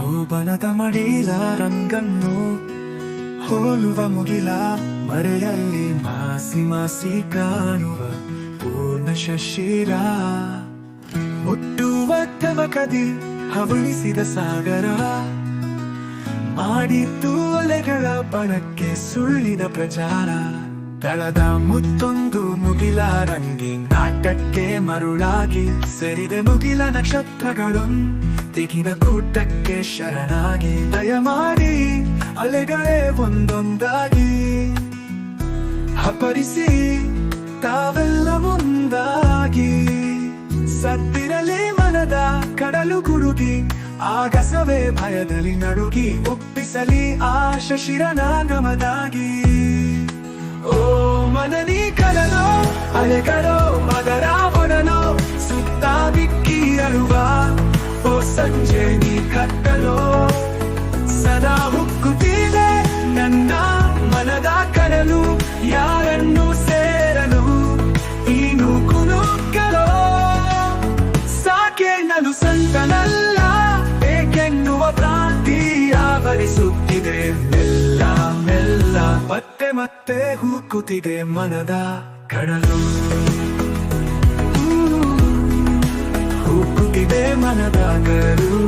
ಬನದ ಮಡಿಲ ರಂಗನ್ನು ಹೋಲುವ ಮುಗಿಲ ಮರೆಯಲ್ಲಿ ಮಾಸಿ ಮಾಸಿ ಕಾಣುವ ಪೂರ್ಣ ಶಶಿರ. ಮುಟ್ಟುವ ತವಕದಿ ಹವಳಿಸಿದ ಸಾಗರ. ಮಾಡಿದ್ದು ಅಲೆಗಳ ಬಣಕ್ಕೆ ಸುಳ್ಳಿನ ಪ್ರಚಾರ. ತಳದ ಮುತ್ತೊಂದು ಮುಗಿಲ ರಂಗಿ ನಾಟಕ್ಕೆ ಮರುಳಾಗಿ ಸರಿದ ಮುಗಿಲ ನಕ್ಷತ್ರಗಳು. ದಿಗಿನ ಕೂಟಕ್ಕೆ ಶರಣಾಗಿ. ದಯಮಾಡಿ ಅಲೆಗಳೇ ಒಂದೊಂದಾಗಿ. ಹಪರಿಸಿ ತಾವೆಲ್ಲ ಮುಂದಾಗಿ. ಸತ್ತಿರಲಿ ಮನದ ಕಡಲು ಗುಡುಗಿ, ಆಗಸವೇ ಭಯದಲ್ಲಿ ನಡುಗಿ, ಒಪ್ಪಿಸಲಿ ಆ ಶಶಿರನಾಗಮದಾಗಿ ಓ ಮನನಿ ಕಡಲೋ ಅಲೆಗಳೋ ಮದರ ಒಡನೋ ಸುತ್ತ ಬಿಕ್ಕಿ ಅಳುವ ಸಂಜೆ ನೀ ಕಟ್ಟಲೋ ಸದಾ ಹುಕ್ಕುತ್ತಿದೆ ನನ್ನ ಮನದ ಕಡಲು ಯಾರನ್ನು ಸೇರಲು ಈ ನೂಕುನುಗ್ಗಲೋ ಸಾಕೆ ನಾನು ಸಂತನಲ್ಲ, ಏಕೆನ್ನುವ ಪ್ರಾಂತಿ ಆವರಿಸುತ್ತಿದೆ. ಮೆಲ್ಲ ಮೆಲ್ಲ, ಮತ್ತೆ ಮತ್ತೆ ಹುಕ್ಕುತ್ತಿದೆ ಮನದ ಕಡಲು. ಹುಕ್ಕುತ್ತಿದೆ ಮನದ ಕಡಲು